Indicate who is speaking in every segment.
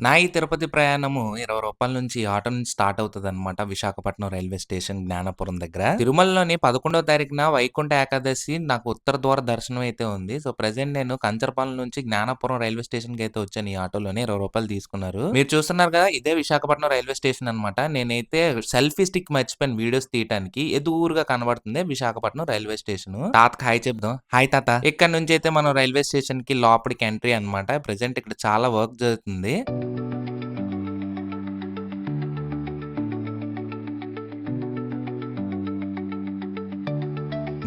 Speaker 1: నా ఈ తిరుపతి ప్రయాణము ఇరవై రూపాయల నుంచి ఆటో నుంచి స్టార్ట్ అవుతదనమాట. విశాఖపట్నం రైల్వే స్టేషన్ జ్ఞానపురం దగ్గర. తిరుమలలోని 11వ తారీఖున వైకుంఠ ఏకాదశి నాకు ఉత్తర ద్వార దర్శనం అయితే ఉంది. సో, ప్రజెంట్ నేను కంచరపాలెం నుంచి జ్ఞానపురం రైల్వే స్టేషన్కి అయితే వచ్చాను ఈ ఆటోలోనే. ఇరవై రూపాయలు తీసుకున్నారు. మీరు చూస్తున్నారు కదా! ఇదే విశాఖపట్నం రైల్వే స్టేషన్ అనమాట. నేనైతే సెల్ఫీ స్టిక్ మర్చిపోయాను వీడియోస్ తీయటానికి. ఎదురుగా కనబడుతుంది విశాఖపట్నం రైల్వే స్టేషన్ తాతకి హాయ్ చెప్దాం. హాయ్ తాత. ఇక్కడ నుంచి అయితే మనం రైల్వే స్టేషన్కి లోపలికి ఎంట్రీ అనమాట. ప్రజెంట్ ఇక్కడ చాలా వర్క్ జరుగుతుంది.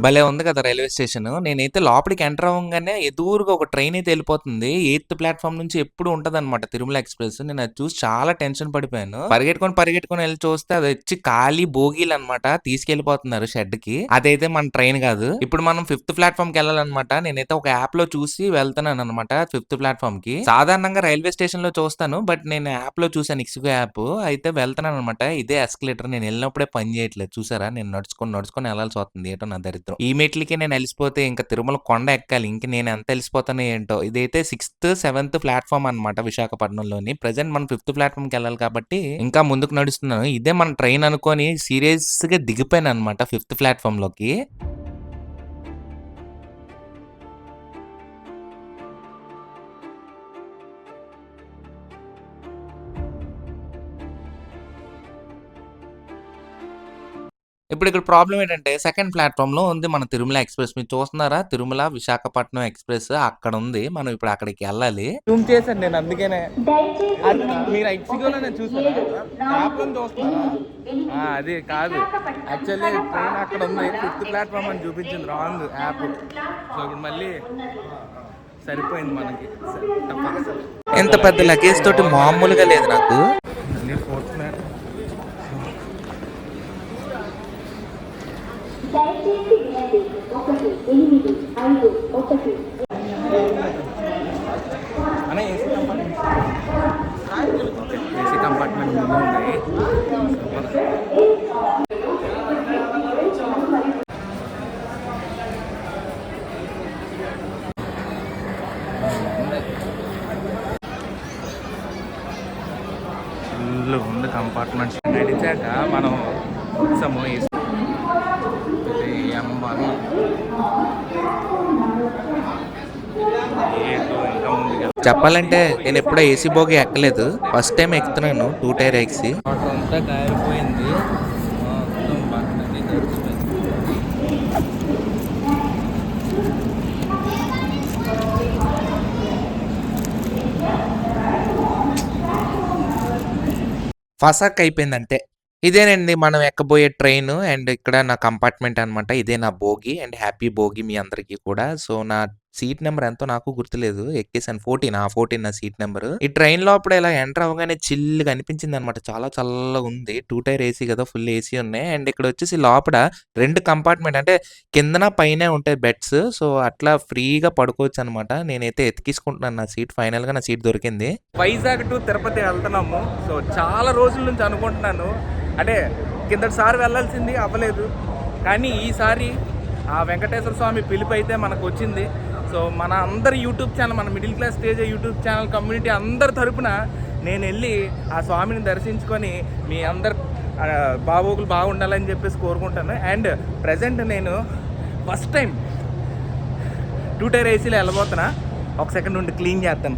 Speaker 1: భలే ఉంది కదా! రైల్వే స్టేషన్ నేనైతే లోపలికి ఎంటర్ అవ్వగానే ఎదురుగా ఒక ట్రైన్ అయితే వెళ్ళిపోతుంది ఎయిత్ ప్లాట్ఫామ్ నుంచి ఎప్పుడు ఉంటదనమాట తిరుమల ఎక్స్‌ప్రెస్. నేను అది చూసి చాలా టెన్షన్ పడిపోయాను. పరిగెట్టుకొని, పరిగెట్టుకొని వెళ్ళి చూస్తే అది వచ్చి ఖాళీ బోగీలు అనమాట తీసుకెళ్ళిపోతున్నారు షెడ్‌కి. అదైతే మన ట్రైన్ కాదు. ఇప్పుడు మనం ఫిఫ్త్ ప్లాట్‌ఫార్మ్‌కెళ్ళాలనమాట. నేనైతే ఒక యాప్‌లో చూసి వెళ్తున్నాను అనమాట ఫిఫ్త్ ప్లాట్ఫామ్కి సాధారణంగా రైల్వే స్టేషన్‌లో చూస్తాను. బట్ నేను యాప్‌లో చూసాను ఇక్స్‌గో యాప్. అయితే వెళ్తున్నాననమాట. ఇదే ఎస్కలేటర్. నేను వెళ్ళినప్పుడే పని చేయట్లేదు. చూసారా? నేను నడుచుకొని, నడుచుకొని వెళ్ళాల్సి వస్తుంది. ఏటో నా దరిద్రం. ఈ మెట్లకి నేను వెళ్ళిపోతే ఇంకా తిరుమల కొండ ఎక్కాలి. ఇంక నేను ఎంత వెళ్ళిపోతానో ఏంటో. ఇదైతే సిక్స్త్, సెవెంత్ ప్లాట్ఫామ్ అనమాట విశాఖపట్నంలోని. ప్రజెంట్ మనం ఫిఫ్త్ ప్లాట్ఫామ్కి వెళ్ళాలి కాబట్టి ఇంకా ముందుకు నడుస్తున్నాను. ఇదే మన ట్రైన్ అనుకొని సీరియస్‌గా దిగిపోయాను అనమాట ఫిఫ్త్ ప్లాట్ఫామ్లోకి ఇప్పుడు ఇక్కడ ప్రాబ్లమ్ ఏంటంటే సెకండ్ ప్లాట్‌ఫార్మ్‌లో ఉంది మన తిరుమల ఎక్స్‌ప్రెస్. మీరు చూస్తున్నారా? తిరుమల విశాఖపట్నం ఎక్స్‌ప్రెస్ అక్కడుంది. మనం ఇప్పుడు అక్కడికెళ్ళాలి.
Speaker 2: జూమ్ చేశాను నేను అందుకనే. అది మీరు? యాప్‌లోనే చూస్తున్నారా? ఆ! అది కాదు. యాక్చువల్లీ ట్రైన్ అక్కడ ఉంది. ఫిఫ్త్ ప్లాట్‌ఫామ్ అని చూపించింది రాంగ్ యాప్. సో ఇప్పుడు మళ్ళీ సరిపోయింది మనకి.
Speaker 1: ఇంత పెద్ద లగేజ్ తోటి మామూలుగా లేదు నాకు.
Speaker 2: మళ్ళీ ఫోర్త్ ప్లాట్
Speaker 3: దయచేసి వినండి ఒకటి ఎనిమిది ఐదు ఒకటి
Speaker 2: అనే ఏసీ కంపార్ట్మెంట్ ఏసీ కంపార్ట్మెంట్ ముందు ఉన్నాయి ఫుల్ ఉంది కంపార్ట్మెంట్స్ నడిచాక మనం వచ్చాము ఏసీ ఇది M1 ఏటో ఇంకా ముందుకు
Speaker 1: చెప్పాలంటే నేను ఎప్పుడూ ఏసీ బోగి ఎక్కలేదు. ఫస్ట్ టైమ్ ఎక్కుతున్నాను టూ టైర్.
Speaker 2: వాటర్ అంతా కారిపోయింది
Speaker 1: ఫసాక్ అయిపోయిందంటే ఇదేనండి మనం ఎక్కబోయే ట్రైను అండ్ ఇక్కడ నా కంపార్ట్మెంట్ అనమాట. ఇదే నా భోగి అండ్ హ్యాపీ భోగి మీ అందరికీ కూడా. సో, నా సీట్ నెంబర్ ఎంతో నాకు గుర్తులేదు. ఎక్కేసాను 14 ఆ! 14 నా సీట్ నెంబర్ ఈ ట్రైన్ లోపల ఇలా ఎంటర్ అవ్వగానే అనిపించింది అనమాట చాలా చల్లగా ఉంది. టూ టైర్ ఏసీ కదా! ఫుల్ ఏసీ ఉన్నాయి. అండ్ ఇక్కడ వచ్చేసి లోపల రెండు కంపార్ట్మెంట్ అంటే కిందన, పైనే ఉంటాయి బెడ్స్. సో, అట్లా ఫ్రీగా పడుకోవచ్చు అనమాట నేనైతే ఎతికిసుకుంటున్నాను నా సీట్. ఫైనల్‌గా నా సీట్ దొరికింది.
Speaker 2: వైజాగ్ టు తిరుపతి వెళ్తున్నాము సో చాలా రోజుల నుంచి అనుకుంటున్నాను అంటే కిందటిసారి వెళ్ళాల్సింది అవ్వలేదు కానీ ఈసారి ఆ వెంకటేశ్వర స్వామి పిలుపు అయితే మనకు వచ్చింది సో మన అందరి యూట్యూబ్ ఛానల్ మన middle class stage YouTube channel community అందరి తరపున నేను వెళ్ళి ఆ స్వామిని దర్శించుకొని మీ అందరు బాబోగులు బాగుండాలని చెప్పేసి కోరుకుంటాను. అండ్ ప్రజెంట్ నేను ఫస్ట్ టైం టూ టైర్ ఏసీలో వెళ్ళబోతున్నా. ఒక సెకండ్ ఉండి క్లీన్ చేస్తాను.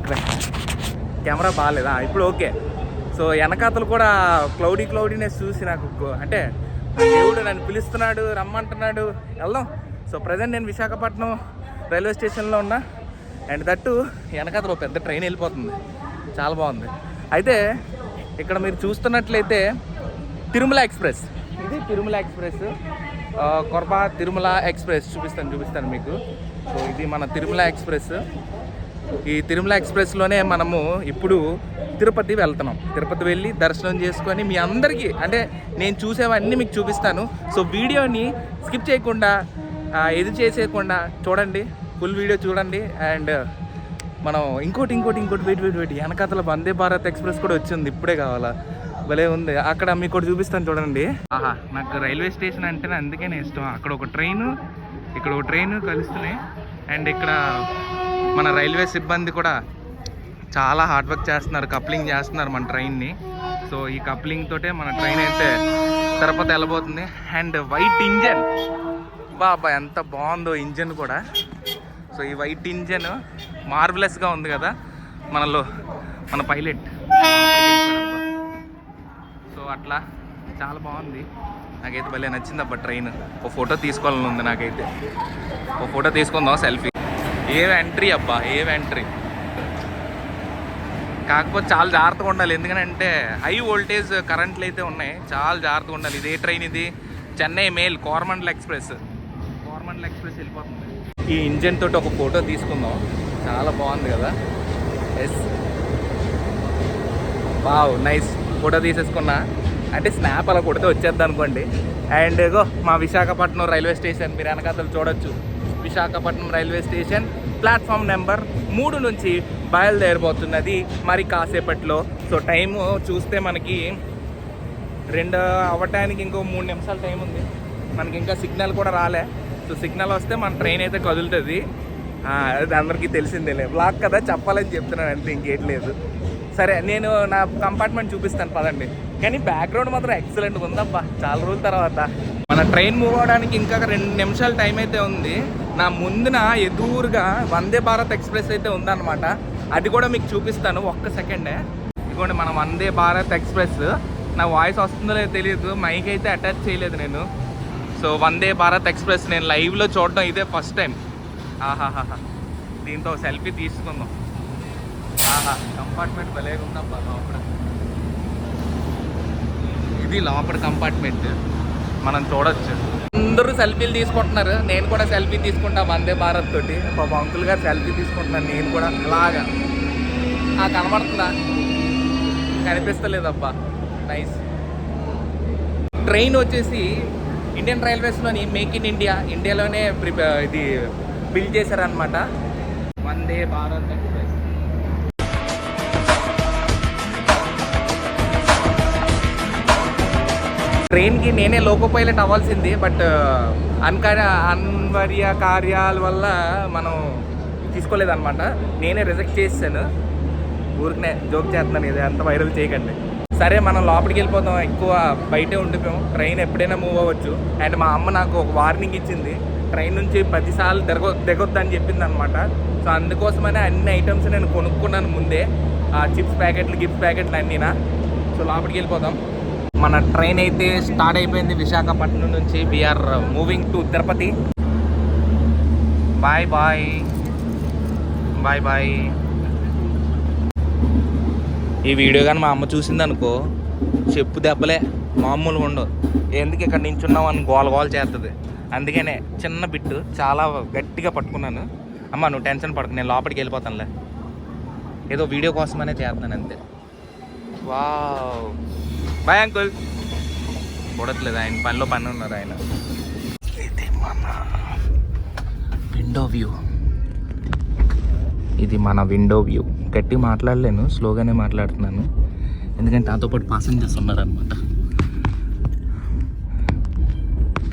Speaker 2: కెమెరా బాగాలేదా? ఇప్పుడు ఓకే. సో వెనకాతలు కూడా క్లౌడీ క్లౌడీనెస్ చూసి నాకు అంటే దేవుడు నన్ను పిలుస్తున్నాడు రమ్మంటున్నాడు. వెళ్దాం. సో ప్రజెంట్ నేను విశాఖపట్నం రైల్వే స్టేషన్లో ఉన్న. అండ్ దట్టు వెనకాతలు ఒక పెద్ద ట్రైన్ వెళ్ళిపోతుంది. చాలా బాగుంది. అయితే ఇక్కడ మీరు చూస్తున్నట్లయితే తిరుమల ఎక్స్ప్రెస్. ఇది తిరుమల ఎక్స్ప్రెస్. ఆ, కొరబా తిరుమల ఎక్స్ప్రెస్ చూపిస్తాను చూపిస్తాను మీకు. సో ఇది మన తిరుమల ఎక్స్ప్రెస్. ఈ తిరుమల ఎక్స్ప్రెస్లోనే మనము ఇప్పుడు తిరుపతి వెళ్తున్నాం. తిరుపతి వెళ్ళి దర్శనం చేసుకొని మీ అందరికీ అంటే నేను చూసేవన్నీ మీకు చూపిస్తాను. సో వీడియోని స్కిప్ చేయకుండా ఇది చేసేయకుండా చూడండి ఫుల్ వీడియో చూడండి. అండ్ మనం ఇంకోటి ఇంకోటి ఇంకోటి వెయిట్ వెయిట్ వెయిట్ వెనకాతల వందే భారత్ ఎక్స్ప్రెస్ కూడా వచ్చింది ఇప్పుడే కావాలా? భలే ఉంది. అక్కడ మీకు ఒకటి చూపిస్తాను చూడండి. ఆహా నాకు రైల్వే స్టేషన్ అంటేనే అందుకనే ఇష్టం. అక్కడ ఒక ట్రైన్ ఇక్కడ ఒక ట్రైన్ కలుస్తున్నాయి. అండ్ ఇక్కడ మన రైల్వే సిబ్బంది కూడా చాలా హార్డ్ వర్క్ చేస్తున్నారు కప్లింగ్ చేస్తున్నారు మన ట్రైన్ని. సో ఈ కప్లింగ్ తోటే మన ట్రైన్ అయితే తిరుపతి వెళ్ళబోతుంది. అండ్ వైట్ ఇంజన్ బాబా ఎంత బాగుందో ఇంజన్ కూడా. సో ఈ వైట్ ఇంజన్ మార్వలెస్గా ఉంది కదా మనలో మన పైలట్ సో అట్లా చాలా బాగుంది. నాకైతే భలే నచ్చింది అబ్బా ట్రైన్ ఒక ఫోటో తీసుకోవాలని ఉంది నాకైతే. ఒక ఫోటో తీసుకుందాం సెల్ఫీ ఏ ఎంట్రీ అబ్బా ఏ ఎంట్రీ కాకపోతే చాలా జాగ్రత్తగా ఉండాలి. ఎందుకంటే హై వోల్టేజ్ కరెంట్లు అయితే ఉన్నాయి. చాలా జాగ్రత్తగా ఉండాలి. ఇదే ట్రైన్ ఇది. Chennai mail Coromandel express express వెళ్ళిపోతుంది. ఈ ఇంజన్ తోటి ఒక ఫోటో తీసుకుందాం. చాలా బాగుంది కదా. ఎస్ వావ్ నైస్ ఫోటో తీసేసుకున్నా. అంటే స్నాప్ అలా కొడితే వచ్చేద్ది అనుకోండి. అండ్ ఏదో మా విశాఖపట్నం రైల్వే స్టేషన్. మీరు వెనకాతలు చూడొచ్చు. Visakhapatnam railway station. Platform number మూడు నుంచి బయలుదేరిపోతున్నది మరి కాసేపట్లో. సో టైము చూస్తే మనకి రెండు అవ్వటానికి ఇంకో మూడు నిమిషాలు టైం ఉంది. మనకి ఇంకా సిగ్నల్ కూడా రాలే. సో సిగ్నల్ వస్తే మన ట్రైన్ అయితే కదులుతుంది. అది అందరికీ తెలిసిందేలే. బ్లాక్ కదా చెప్పాలని చెప్తున్నాను అంతే ఇంకేం లేదు. సరే నేను నా కంపార్ట్మెంట్ చూపిస్తాను పదండి. కానీ బ్యాక్గ్రౌండ్ మాత్రం ఎక్సలెంట్ ఉందబ్బా. చాలా రోజుల తర్వాత. మన ట్రైన్ మూవ్ అవడానికి ఇంకా రెండు నిమిషాల టైం అయితే ఉంది. నా ముందున ఎదురుగా వందే భారత్ ఎక్స్ప్రెస్ అయితే ఉందన్నమాట. అది కూడా మీకు చూపిస్తాను ఒక్క సెకండే. ఇదిగోండి మన వందే భారత్ ఎక్స్ప్రెస్. నా వాయిస్ వస్తుందో లేదో తెలియదు మైక్ అయితే అటాచ్ చేయలేదు నేను. సో వందే భారత్ ఎక్స్ప్రెస్ నేను లైవ్లో చూడడం ఇదే ఫస్ట్ టైం. ఆహాహా దీంతో సెల్ఫీ తీసుకుందాం. ఆహా కంపార్ట్మెంట్ భలేగా ఉందబ్బా లోపల. ఇది లోపల కంపార్ట్మెంట్ మనం చూడొచ్చు. అందరూ సెల్ఫీలు తీసుకుంటున్నారు. నేను కూడా సెల్ఫీ తీసుకుంటా వందే భారత్ తోటి. పాప అంకుల్ గారు సెల్ఫీ తీసుకుంటున్నాను నేను కూడా అలాగా. ఆ కనబడుతుందా? కనిపిస్తలేదబ్బా. నైస్ ట్రైన్ వచ్చేసి ఇండియన్ రైల్వేస్లోని మేక్ ఇన్ ఇండియా ఇండియాలోనే ప్రిపే ఇది బిల్డ్ చేశారనమాట వందే భారత్ ఎక్స్ప్రెస్ ట్రైన్కి నేనే లోకో పైలట్ అవ్వాల్సింది బట్ uh, అన్కార్య అన్వర్య కార్యాల వల్ల మనం తీసుకోలేదన్నమాట. నేనే రిజెక్ట్ చేసాను ఊరికనే జోక్ చేస్తున్నాను ఇది అంత వైరల్ చేయకండి. సరే మనం లోపలికి వెళ్ళిపోతాం ఎక్కువ బయటే ఉండిపోయాం. ట్రైన్ ఎప్పుడైనా మూవ్ అవ్వచ్చు. అండ్ మా అమ్మ నాకు ఒక వార్నింగ్ ఇచ్చింది. ట్రైన్ నుంచి పదిసార్లు దిగ దిగొద్దని చెప్పింది అనమాట సో అందుకోసమనే అన్ని ఐటమ్స్ నేను కొనుక్కున్నాను ముందే. ఆ చిప్స్ ప్యాకెట్లు గిఫ్ట్ ప్యాకెట్లు అన్నీనా. సో లోపలికి వెళ్ళిపోతాం మన ట్రైన్ అయితే స్టార్ట్ అయిపోయింది విశాఖపట్నం నుంచి. We're moving to Tirupati. Bye bye bye bye ఈ వీడియో కానీ మా అమ్మ చూసింది అనుకో చెప్పు దెబ్బలే మామూలుగా ఉండవు. ఎందుకు ఇక్కడ నించున్నావు అని గోల గోల చేస్తుంది అందుకనే చిన్న బిట్టు చాలా గట్టిగా పట్టుకున్నాను. అమ్మ నువ్వు టెన్షన్ పడకు నేను లోపలికి వెళ్ళిపోతానులే. ఏదో వీడియో కోసమనే చేస్తున్నాను అంతే. వావ్. Bye uncle. చూడట్లేదు ఆయన పనిలో పని ఉన్నారు ఆయన. ఇది మన విండో వ్యూ. ఇది మన విండో వ్యూ గట్టి మాట్లాడలేను స్లోగానే మాట్లాడుతున్నాను. ఎందుకంటే నాతో పాటు ప్యాసింజర్స్ ఉన్నారనమాట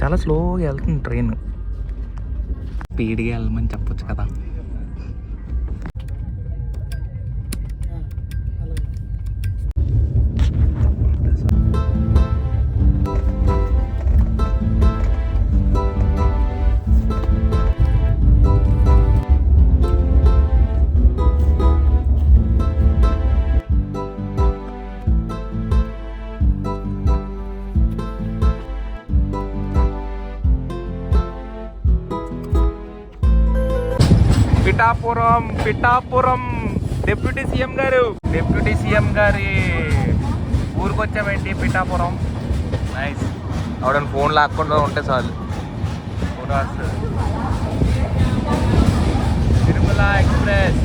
Speaker 2: చాలా స్లోగా వెళ్తుంది ట్రైన్ స్పీడ్గా వెళ్ళమని చెప్పొచ్చు కదా. పిఠాపురం పిఠాపురం. డిప్యూటీ సీఎం గారు. డిప్యూటీ సీఎం గారి ఊరికి వచ్చామేంటి పిఠాపురం? నైస్ ఆవిడ ఫోన్ లాక్కుండా ఉంటే చాలు. ఫోటో వస్తుంది తిరుమల ఎక్స్ప్రెస్.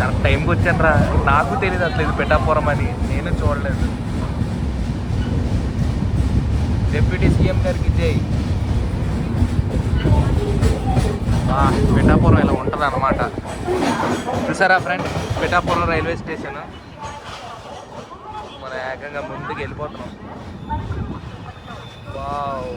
Speaker 2: కరెక్ట్ టైంకి వచ్చాను రా నాకు తెలియదు అసలు ఇది పిఠాపురం అని. నేను చూడలేదు. డిప్యూటీ సీఎం గారికి జై పిఠాపురం ఇలా ఉంటుంది అనమాట చూసారా ఫ్రెండ్ పిఠాపురం రైల్వే స్టేషన్. మన ఏకంగా ముందుకు వెళ్ళిపోతున్నాం. వావ్.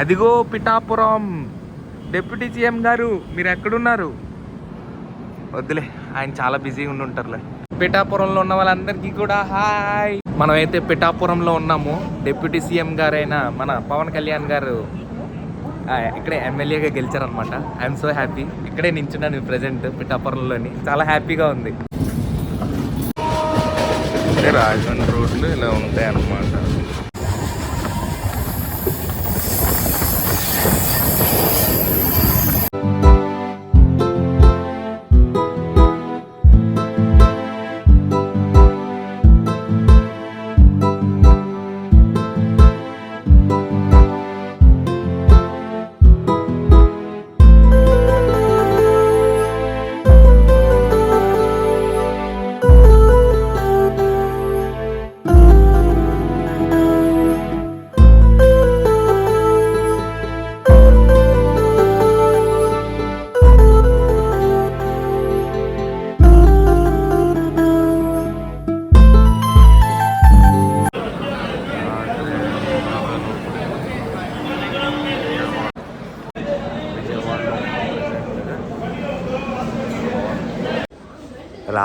Speaker 1: అదిగో పిఠాపురం. డిప్యూటీ సీఎం గారు మీరు ఎక్కడున్నారు? వద్దులే ఆయన చాలా బిజీగా ఉండి ఉంటారులే. పిఠాపురంలో ఉన్న వాళ్ళందరికీ కూడా హాయ్. మనమైతే పిఠాపురంలో ఉన్నాము. డిప్యూటీ సీఎం గారైన మన పవన్ కళ్యాణ్ గారు ఇక్కడే ఎమ్మెల్యేగా గెలిచారనమాట ఐఎమ్ సో హ్యాపీ ఇక్కడే నించున్నాను ప్రజెంట్ పిఠాపురంలోని. చాలా హ్యాపీగా ఉంది. రాజమండ్రి రోడ్లు ఇలా ఉంటాయి అన్నమాట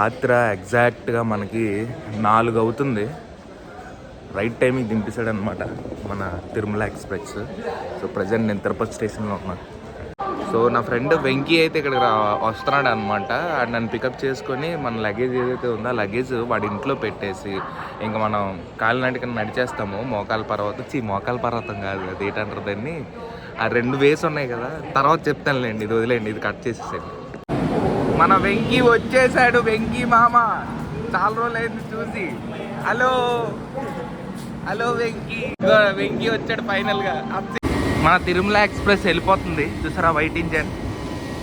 Speaker 1: రాత్రి ఎగ్జాక్ట్గా మనకి నాలుగు అవుతుంది. రైట్ టైంకి దింపేశాడు అనమాట మన తిరుమల ఎక్స్ప్రెస్. సో ప్రజెంట్ నేను తిరుపతి స్టేషన్లో ఉన్నాను సో నా ఫ్రెండ్ వెంకీ అయితే ఇక్కడికి రా వస్తున్నాడు అనమాట నన్ను పికప్ చేసుకొని మన లగేజ్ ఏదైతే ఉందో ఆ లగేజ్ వాడి ఇంట్లో పెట్టేసి ఇంకా మనం కాలినాటికి నడిచేస్తాము. మోకాల పర్వతం చీ మోకాల పర్వతం కాదు అది ఏంటంటారు దాన్ని? ఆ రెండు వేస్ ఉన్నాయి కదా. తర్వాత చెప్తానులేండి ఇది వదిలేండి ఇది కట్ చేసేసేయండి. మన వెంకీ వచ్చేసాడు వెంకీ మామ. చాలా రోజులు అయింది చూసి. హలో. హలో వెంకీ. వెంకీ వచ్చాడు ఫైనల్గా మన తిరుమల ఎక్స్ప్రెస్ వెళ్ళిపోతుంది. చూసారా వైట్ ఇంజన్?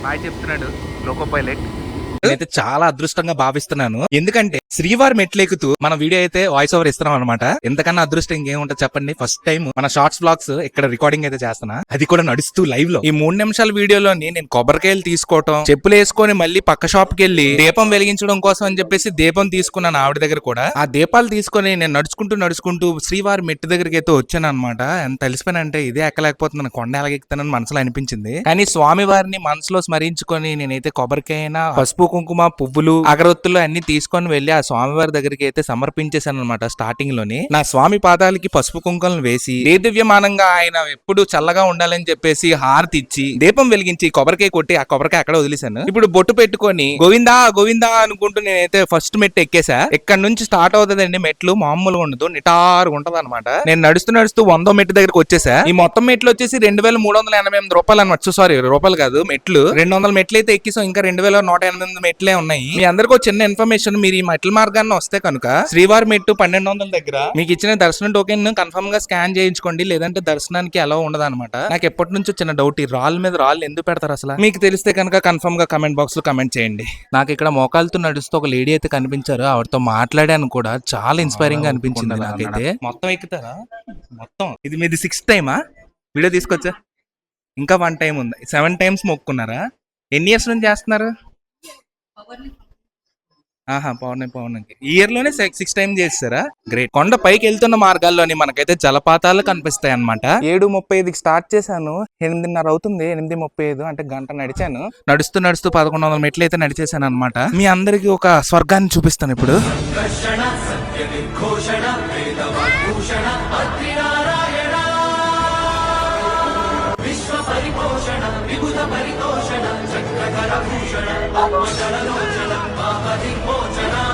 Speaker 1: బాగా చెప్తున్నాడు లోకో పైలట్.
Speaker 2: నేనైతే చాలా అదృష్టంగా భావిస్తున్నాను. ఎందుకంటే శ్రీవారి మెట్లెక్కుతూ మన వీడియో అయితే వాయిస్ ఓవర్ ఇస్తున్నాం అనమాట ఎంతకన్నా అదృష్టం ఇంకేముంటుంది చెప్పండి. ఫస్ట్ టైం మన షార్ట్స్ బ్లాగ్స్ ఇక్కడ రికార్డింగ్ అయితే చేస్తున్నా. అది కూడా నడుస్తూ లైవ్లో. ఈ మూడు నిమిషాల వీడియోలోని నేను కొబ్బరికాయలు తీసుకోవటం చెప్పులు వేసుకొని మళ్ళీ పక్క షాప్కి వెళ్ళి దీపం వెలిగించడం కోసం అని చెప్పేసి దీపం తీసుకున్నాను ఆవిడ దగ్గర కూడా. ఆ దీపాలు తీసుకొని నేను నడుచుకుంటూ నడుచుకుంటూ శ్రీవారి మెట్టు దగ్గరికి అయితే వచ్చాను అనమాట ఎంత తెలిసిపోయినంటే ఇదే ఎక్కలేకపోతున్నాను. కొండ ఎలాగెక్కుతానని మనసులో అనిపించింది. కానీ స్వామి వారిని మనసులో స్మరించుకొని నేనైతే కొబ్బరికాయన పసుపు కుంకుమ పువ్వులు అగరొత్తులు అన్ని తీసుకొని వెళ్ళి ఆ స్వామివారి దగ్గరికి అయితే సమర్పించేశాను అనమాట స్టార్టింగ్లోని నా స్వామి పాదాలకి పసుపు కుంకుమలు వేసి దేదివ్యమానంగా ఆయన ఎప్పుడు చల్లగా ఉండాలని చెప్పేసి హారతి ఇచ్చి దీపం వెలిగించి కొబ్బరికాయ కొట్టి ఆ కొబ్బరికాయ అక్కడ వదిలేశాను. ఇప్పుడు బొట్టు పెట్టుకొని గోవిందా గోవిందా అనుకుంటూ నేనైతే ఫస్ట్ మెట్టు ఎక్కేసా. ఇక్కడ నుంచి స్టార్ట్ అవుతుందండి మెట్లు మామూలుగా ఉండదు నిటారుగా ఉంటది అనమాట నేను నడుస్తూ నడుస్తూ వందో మెట్టు దగ్గరకు వచ్చేసా. ఈ మొత్తం మెట్లు వచ్చేసి రెండు వేల మూడు వందల ఎనభై ఎనిమిది రూపాయలు అనమాట. సారీ రూపాయలు కాదు మెట్లు. రెండు వందల మెట్లు అయితే ఎక్కిసాం ఇంకా రెండు వేల నూట ఎనభై ఎనిమిది మెట్లే ఉన్నాయి. మీ అందరికీ చిన్న ఇన్ఫర్మేషన్ మీరు ఈ మెట్ల మార్గాన్ని వస్తే కనుక శ్రీవారి మెట్టు పన్నెండు వందల దగ్గర మీకు ఇచ్చిన దర్శనం టోకెన్ కన్ఫర్మ్గా స్కాన్ చేయించుకోండి లేదంటే దర్శనానికి అలా ఉండదు అనమాట నాకు ఎప్పటి నుంచో చిన్న డౌట్ ఈ రాళ్ళ మీద రాళ్ళు ఎందుకు పెడతారు అసలు? మీకు తెలిస్తే కనుక కన్ఫర్మ్గా కమెంట్ బాక్స్లో కమెంట్ చేయండి. నాకు ఇక్కడ మోకాలతో నడుస్తూ ఒక లేడీ అయితే కనిపించారు. ఆవిడతో మాట్లాడాను కూడా. చాలా ఇన్స్పైరింగ్గా అనిపించింది నాకైతే. మొత్తం ఎక్కుతారా? మొత్తం. ఇది మీది సిక్స్త్ టైమా వీడియో తీసుకొచ్చా? ఇంకా వన్ టైం ఉంది. సెవెన్ టైమ్స్ మొక్కున్నారా ఎన్ని ఇయర్స్ నుంచి చేస్తున్నారు? ఆహా పౌర్ణమి పౌర్ణమికి. ఈ ఇయర్లోనే సిక్స్ టైం చేస్తారా? గ్రేట్ కొండ పైకి వెళ్తున్న మార్గాల్లోని మనకైతే జలపాతాలు కనిపిస్తాయి అన్నమాట ఏడు ముప్పై ఐదుకి స్టార్ట్ చేశాను. ఎనిమిదిన్నర అవుతుంది ఎనిమిది ముప్పై ఐదు అంటే గంట నడిచాను. నడుస్తూ నడుస్తూ పదకొండు వందల మెట్లు అయితే నడిచేసాను అనమాట మీ అందరికి ఒక స్వర్గాన్ని చూపిస్తాను ఇప్పుడు. भूषणं मोचनं मोचनं पापदिमोचनम्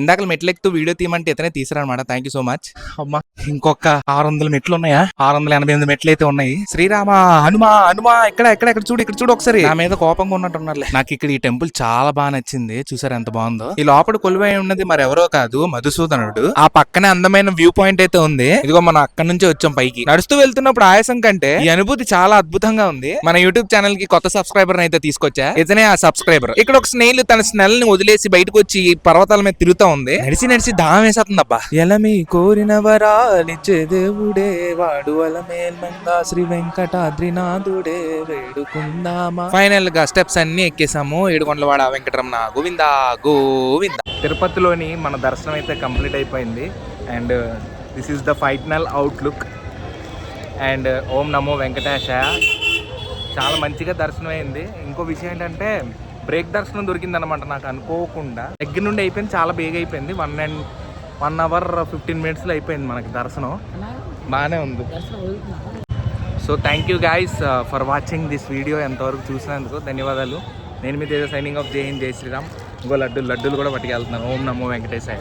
Speaker 2: ఇందాక మెట్లు ఎక్కుతూ వీడియో తీయమంటే ఇతనే తీసారనమాట థ్యాంక్ యూ సో మచ్ అమ్మా. ఇంకొక ఆరు వందల మెట్లు ఉన్నాయా ఆరు వందల ఎనభై ఎనిమిది మెట్లు అయితే ఉన్నాయి. శ్రీరామ హనుమా హనుమా ఎక్కడ ఎక్కడ ఎక్కడ చూడు ఇక్కడ చూడు ఒకసారి. నా మీద కోపంగా ఉన్నట్టున్నారులే. నాకు ఇక్కడ ఈ టెంపుల్ చాలా బాగా నచ్చింది. చూసారు ఎంత బాగుందో? ఈ లోపల కొలువై ఉన్నది మరి ఎవరో కాదు మధుసూదనుడు. ఆ పక్కనే అందమైన వ్యూ పాయింట్ అయితే ఉంది. ఇదిగో మనం అక్కడి నుంచి వచ్చాం పైకి. నడుస్తూ వెళ్తున్నప్పుడు ఆయాసం కంటే ఈ అనుభూతి చాలా అద్భుతంగా ఉంది. మన యూట్యూబ్ ఛానల్కి కొత్త సబ్స్క్రైబర్ అయితే తీసుకొచ్చా? ఇతనే ఆ సబ్స్క్రైబర్. ఇక్కడ ఒక స్నేహితులు తన స్నెల్ని వదిలేసి బయటకు వచ్చి ఈ పర్వతాల మీద తిరుగుతా ఉంది. నడిచి నడిచి దాహం వేసేస్తుంది అబ్బా ఎలమి కోరిన వరాలిచ్చే దేవుడే వాడు అలమేల్మంగా శ్రీ వెంకటాద్రినాథుడే వేడుకుందామా. ఫైనల్గా స్టెప్స్ అన్ని ఎక్కేసాము ఏడుకొండలవాడ వెంకటరమణ గోవింద గోవింద.
Speaker 1: తిరుపతిలోని మన దర్శనం అయితే కంప్లీట్ అయిపోయింది. And this is the final outlook.
Speaker 2: And ఓం నమో వెంకటేశాయ. చాలా మంచిగా దర్శనం అయింది ఇంకో విషయం ఏంటంటే బ్రేక్ దర్శనం దొరికిందనమాట నాకు అనుకోకుండా. దగ్గర నుండి అయిపోయింది చాలా బేగ అయిపోయింది. One and one hour fifteen మినిట్స్లో అయిపోయింది మనకి దర్శనం. బాగానే ఉంది. So thank you guys for watching this video ఎంతవరకు చూసినందుకు ధన్యవాదాలు. నేను మీ సైనింగ్ ఆఫ్ జై హింద్ జై శ్రీరామ్. ఇంకో లడ్డు లడ్డూలు కూడా పట్టుకెళ్తున్నాను. ఓం నమో వెంకటేశాయ.